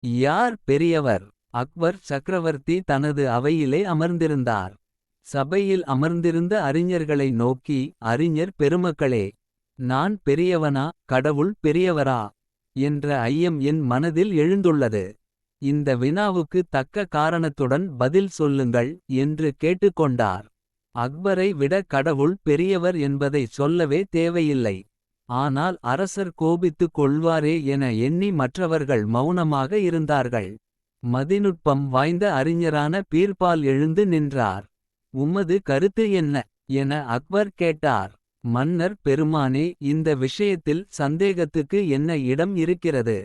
யார் பெரியவர் அக்பர் சக்கரவர்த்தி தனது அவையிலே அமர்ந்திருந்தார். சபையில் அமர்ந்திருந்த அறிஞர்களை நோக்கி அறிஞர் பெருமக்களே. நான் பெரியவனா கடவுள் பெரியவரா. என்ற ஐயம் என் மனதில் எழுந்துள்ளது. இந்த வினாவுக்கு தக்க காரணத்துடன் பதில் சொல்லுங்கள். என்று கேட்டுக்கொண்டார். அக்பரை விட கடவுள் பெரியவர் என்பதை சொல்லவே தேவையில்லை. ஆனால் அரசர் கோபித்துக் கொள்வாரே என எண்ணி மற்றவர்கள் மௌனமாக இருந்தார்கள். மதிநுட்பம் வாய்ந்த அறிஞரான பீர்பால் எழுந்து நின்றார். உமது கருத்து என்ன என அக்பர் கேட்டார். மன்னர் பெருமானே இந்த விஷயத்தில் சந்தேகத்துக்கு என்ன இடம் இருக்கிறது.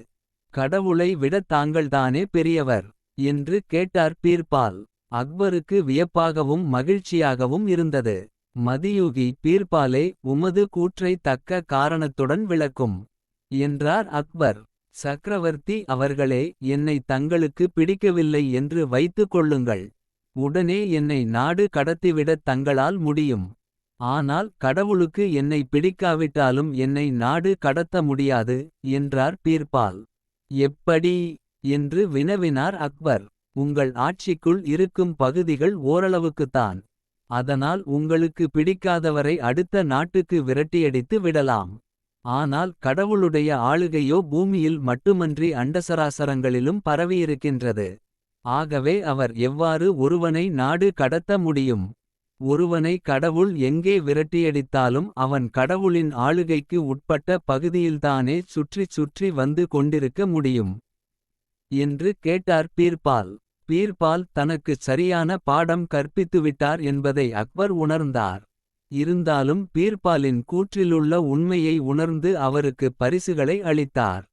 கடவுளை விட தாங்கள்தானே பெரியவர். என்று கேட்டார் பீர்பால். அக்பருக்கு வியப்பாகவும் மகிழ்ச்சியாகவும் இருந்தது. மதியூகி பீர்பாலே உமது கூற்றை தக்க காரணத்துடன் விளக்கும். என்றார் அக்பர் சக்கரவர்த்தி அவர்களே என்னை தங்களுக்கு பிடிக்கவில்லை என்று வைத்துக் கொள்ளுங்கள். உடனே என்னை நாடு கடத்திவிடத் தங்களால் முடியும். ஆனால் கடவுளுக்கு என்னை பிடிக்காவிட்டாலும் என்னை நாடு கடத்த முடியாது. என்றார் பீர்பால். எப்படி என்று வினவினார் அக்பர். உங்கள் ஆட்சிக்குள் இருக்கும் பகுதிகள் ஓரளவுக்குத்தான். அதனால் உங்களுக்கு பிடிக்காதவரை அடுத்த நாட்டுக்கு விரட்டியடித்து விடலாம். ஆனால் கடவுளுடைய ஆளுகையோ பூமியில் மட்டுமன்றி அண்டசராசரங்களிலும் பரவியிருக்கின்றது. ஆகவே அவர் எவ்வாறு ஒருவனை நாடு கடத்த முடியும். ஒருவனை கடவுள் எங்கே விரட்டியடித்தாலும் அவன் கடவுளின் ஆளுகைக்கு உட்பட்ட பகுதியில்தானே சுற்றிச் சுற்றி வந்து கொண்டிருக்க முடியும். என்று கேட்டார் பீர்பால். பீர்பால் தனக்குச் சரியான பாடம் கற்பித்துவிட்டார் என்பதை அக்பர் உணர்ந்தார். இருந்தாலும் பீர்பாலின் கூற்றிலுள்ள உண்மையை உணர்ந்து அவருக்கு பரிசுகளை அளித்தார்.